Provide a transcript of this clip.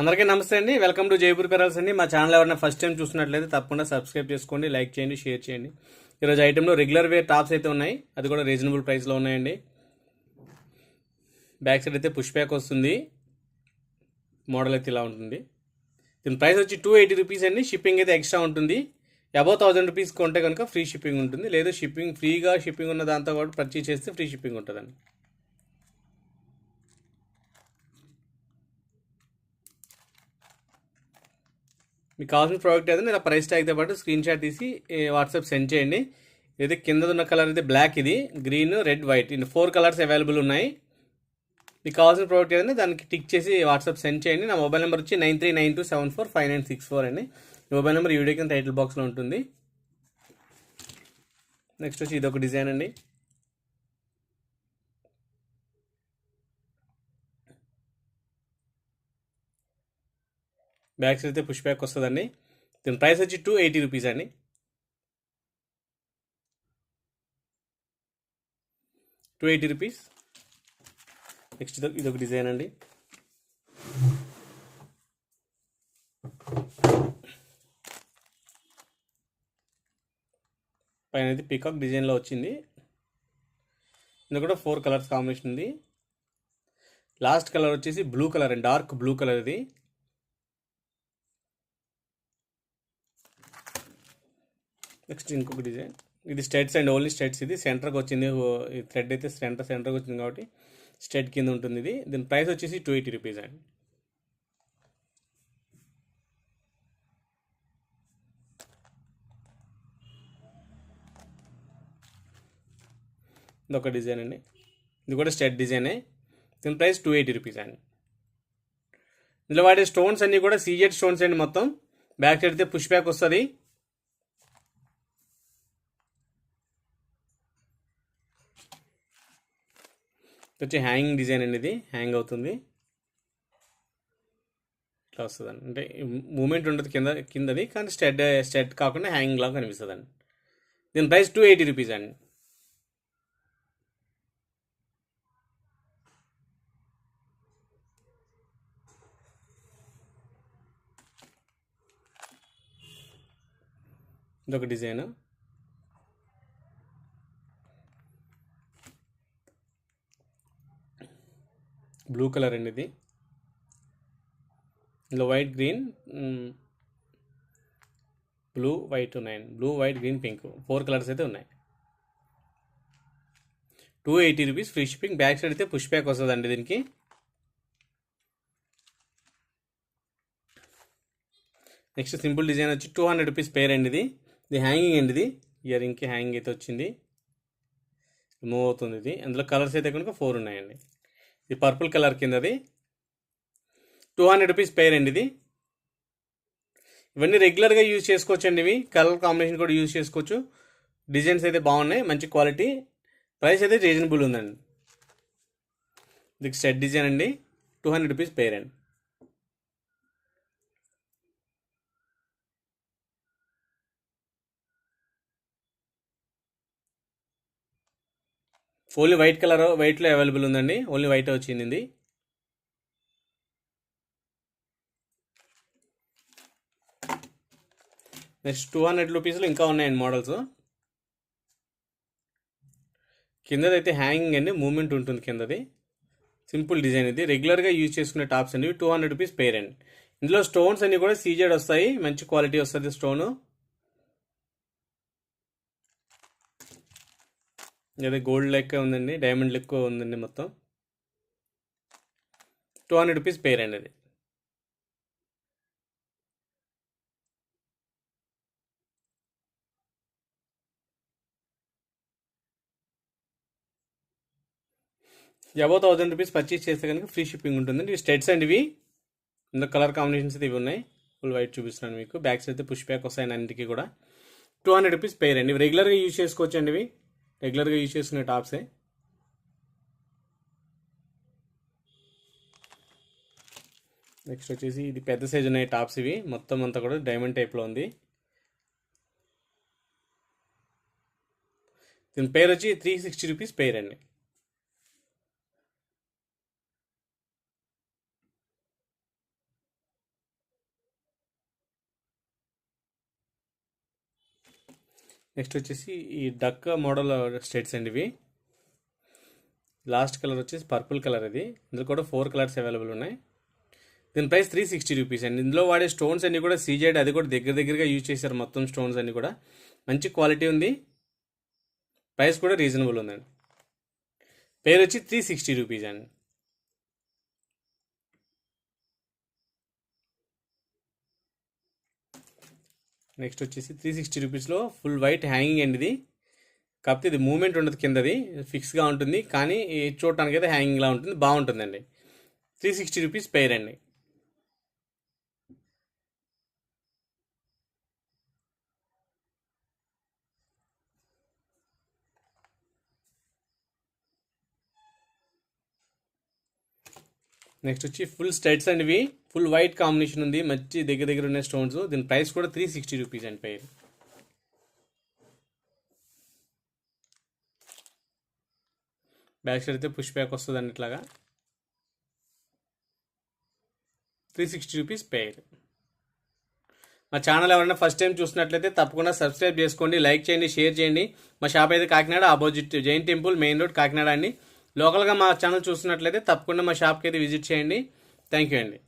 అందరికీ నమస్తే అండి. వెల్కమ్ టు జైపూర్ పెరల్స్ అండి. మా ఛానల్ ఎవరైనా ఫస్ట్ టైం చూసినట్లయితే తప్పకుండా సబ్స్క్రైబ్ చేసుకోండి లైక్ చేయండి షేర్ చేయండి. ఈరోజు ఐటెంలో రెగ్యులర్ వేర్ టాప్స్ అయితే ఉన్నాయి. అది కూడా రీజనబుల్ ప్రైస్లో ఉన్నాయండి. బ్యాక్ సైడ్ అయితే పుష్ బ్యాక్ వస్తుంది. మోడల్ అయితే ఇలా ఉంటుంది. దీని ప్రైస్ వచ్చి టూ ఎయిటీ రూపీస్ అండి. షిప్పింగ్ అయితే ఎక్స్ట్రా ఉంటుంది. అబౌవ్ థౌసండ్ రూపీస్ కొంటే కనుక ఫ్రీ షిప్పింగ్ ఉంటుంది. లేదా షిప్పింగ్ ఫ్రీగా షిప్పింగ్ ఉన్న దాంతో కూడా పర్చేస్ చేస్తే ఫ్రీ షిప్పింగ్ ఉంటుందండి. మీకు కావాల్సిన ప్రోడక్ట్ అయితే ఇలా ప్రైస్ ట్యాగ్తో పాటు స్క్రీన్ షాట్ తీసి వాట్సాప్ సెండ్ చేయండి. ఇది కింద ఉన్న కలర్ అయితే బ్లాక్ ఇది. గ్రీన్ రెడ్ వైట్ ఇన్ని ఫోర్ కలర్స్ అవైలబుల్ ఉన్నాయి. మీకు కావాల్సిన ప్రోడక్ట్ ఏదైనా దానికి టిక్ చేసి వాట్సాప్ సెండ్ చేయండి. నా మొబైల్ నెంబర్ వచ్చి nine three nine two seven four five nine six four అండి మొబైల్ నెంబర్ ఈ వీడియో కింద టైటిల్ బాక్స్లో ఉంటుంది. నెక్స్ట్ వచ్చి ఇది ఒక డిజైన్ అండి. బ్యాగ్స్ అయితే పుష్ బ్యాక్ వస్తుందండి. దీని ప్రైస్ వచ్చి టూ ఎయిటీ రూపీస్ అండి. Two eighty rupees. నెక్స్ట్ ఇది ఇదొక డిజైన్ అండి. పైన అయితే పీకాక్ డిజైన్లో వచ్చింది. ఇందులో కూడా ఫోర్ కలర్స్ కాంబినేషన్ ఉంది. లాస్ట్ కలర్ వచ్చేసి బ్లూ కలర్ అండి. డార్క్ బ్లూ కలర్ ఇది నెక్స్ట్ ఇంకొక డిజైన్. ఇది స్టెట్స్ అండ్ ఓన్లీ స్టెట్స్ ఇది సెంటర్కి వచ్చింది. ఈ థ్రెడ్ అయితే సెంటర్ సెంటర్కి వచ్చింది కాబట్టి స్టెట్ కింద ఉంటుంది ఇది. దీని ప్రైస్ వచ్చేసి టూ ఎయిటీ రూపీస్ అండి. ఇది ఒక డిజైన్ అండి. ఇది కూడా స్టెట్ డిజైనే. దీని ప్రైస్ టూ ఎయిటీ రూపీస్ అండి. ఇందులో వాడే స్టోన్స్ అన్నీ కూడా సీజెడ్ స్టోన్స్ అండి మొత్తం. బ్యాక్ సైడ్ అయితే పుష్ బ్యాక్ వస్తుంది. వచ్చి హ్యాంగింగ్ డిజైన్ అనేది హ్యాంగ్ అవుతుంది. ఇట్లా వస్తుందండి. అంటే మూమెంట్ ఉండదు కింద కిందది కానీ స్టెడ్ స్టెడ్ కాకుండా హ్యాంగింగ్ లాగా కనిపిస్తుంది అండి దీని ప్రైస్ టూ ఎయిటీ రూపీస్ అండి. ఇదొక డిజైన్ బ్లూ కలర్ అండి ఇది ఇందులో వైట్ గ్రీన్ బ్లూ వైట్ ఉన్నాయండి blue white green pink. Four colours అయితే ఉన్నాయి. Two eighty rupees free shipping. Back side అయితే పుష్ బ్యాక్ వస్తుందండి దీనికి. నెక్స్ట్ సింపుల్ డిజైన్ వచ్చి టూ హండ్రెడ్ రూపీస్ పేర్ అండి ఇది ఇది హ్యాంగింగ్ అండి ఇది ఇయర్ రింగ్కి హ్యాంగింగ్ అయితే వచ్చింది. మూవ్ అవుతుంది ఇది. అందులో కలర్స్ అయితే కనుక ఫోర్ ఉన్నాయండి. ఇది పర్పుల్ కలర్ కిందది. టూ హండ్రెడ్ రూపీస్ పేర్ అండి ఇది ఇవన్నీ రెగ్యులర్గా యూజ్ చేసుకోవచ్చు అండి ఇవి. కలర్ కాంబినేషన్ కూడా యూజ్ చేసుకోవచ్చు. డిజైన్స్ అయితే బాగున్నాయి మంచి క్వాలిటీ ప్రైస్ అయితే రీజనబుల్ ఉందండి. ఇది సెట్ డిజైన్ అండి. టూ హండ్రెడ్ రూపీస్ పేర్ అండి. ఓన్లీ వైట్ కలర్ వైట్లో అవైలబుల్ ఉందండి. ఓన్లీ వైట్ వచ్చింది. నెక్స్ట్ టూ హండ్రెడ్ రూపీస్లో ఇంకా ఉన్నాయండి మోడల్స్. కిందదైతే హ్యాంగింగ్ అండి మూమెంట్ ఉంటుంది కిందది. సింపుల్ డిజైన్ ఇది. రెగ్యులర్గా యూజ్ చేసుకునే టాప్స్ అండి. టూ హండ్రెడ్ రూపీస్ పేర్ అండి. ఇందులో స్టోన్స్ అన్నీ కూడా సీజెడ్ వస్తాయి. మంచి క్వాలిటీ వస్తుంది స్టోను. అదే గోల్డ్ లెక్క ఉందండి డైమండ్ లెక్క ఉందండి మొత్తం. టూ హండ్రెడ్ రూపీస్ పేర్ అండి అది. అబౌవ్ థౌజండ్ రూపీస్ పర్చేస్ చేస్తే కనుక ఫ్రీ షిప్పింగ్ ఉంటుంది ఇవి స్టెట్స్ అండి ఇవి. ఇందులో కలర్ కాంబినేషన్స్ అయితే ఇవి ఉన్నాయి. ఫుల్ వైట్ చూపిస్తున్నాను మీకు. బ్యాగ్స్ అయితే పుష్ బ్యాక్ వస్తాయి అన్నింటికి కూడా. టూ హండ్రెడ్ రూపీస్ పేర్ అండి రెగ్యులర్గా యూజ్ చేసుకోవచ్చు అండి ఇవి. రెగ్యులర్గా యూజ్ చేసుకునే టాప్సే. నెక్స్ట్ వచ్చేసి ఇది పెద్ద సైజ్ ఉన్నాయి టాప్స్ ఇవి. మొత్తం అంతా కూడా డైమండ్ టైప్లో ఉంది. దీని పేరు వచ్చి త్రీ సిక్స్టీ రూపీస్ పేరు అండి నెక్స్ట్ వచ్చేసి ఈ డక్ మోడల్ స్టేట్స్ అండి ఇవి లాస్ట్ కలర్ వచ్చేసి పర్పుల్ కలర్ ఇది. ఇందులో కూడా ఫోర్ కలర్స్ అవైలబుల్ ఉన్నాయి. దీని ప్రైస్ త్రీ సిక్స్టీ రూపీస్ అండి. ఇందులో వాడే స్టోన్స్ అన్నీ కూడా సీజైడ్ అది కూడా దగ్గర దగ్గరగా యూజ్ చేశారు మొత్తం స్టోన్స్ అన్నీ కూడా. మంచి క్వాలిటీ ఉంది. ప్రైస్ కూడా రీజనబుల్ ఉందండి. పేరు వచ్చి త్రీ సిక్స్టీ రూపీస్ అండి. నెక్స్ట్ వచ్చేసి త్రీ సిక్స్టీ రూపీస్లో ఫుల్ వైట్ హ్యాంగింగ్ అండి ఇది కాకపోతే ఇది మూమెంట్ ఉండదు కిందది. ఫిక్స్గా ఉంటుంది. కానీ చూడటానికి అయితే హ్యాంగింగ్లా ఉంటుంది. బాగుంటుందండి. త్రీ సిక్స్టీ రూపీస్ పెయిర్ అండి. నెక్స్ట్ వచ్చి ఫుల్ స్టైట్స్ అండ్ ఇవి ఫుల్ వైట్ కాంబినేషన్ ఉంది మంచి దగ్గర దగ్గర ఉన్న స్టోన్స్ దీని ప్రైస్ కూడా three sixty rupees and pair back side అయితే పుష్ బ్యాక్ వస్తుంది అండి ఇట్లాగా త్రీ సిక్స్టీ రూపీస్ పేర్ మా ఛానల్ ఎవరైనా ఫస్ట్ టైం చూసినట్లయితే తప్పకుండా సబ్స్క్రైబ్ చేసుకోండి లైక్ చేయండి షేర్ చేయండి. మా షాప్ అయితే Kakinada opposite Jain temple main road Kakinada అండి. లోకల్గా మా ఛానల్ చూసినట్లయితే తప్పకుండా మా షాప్కి అయితే విజిట్ చేయండి. థ్యాంక్ యూ అండి.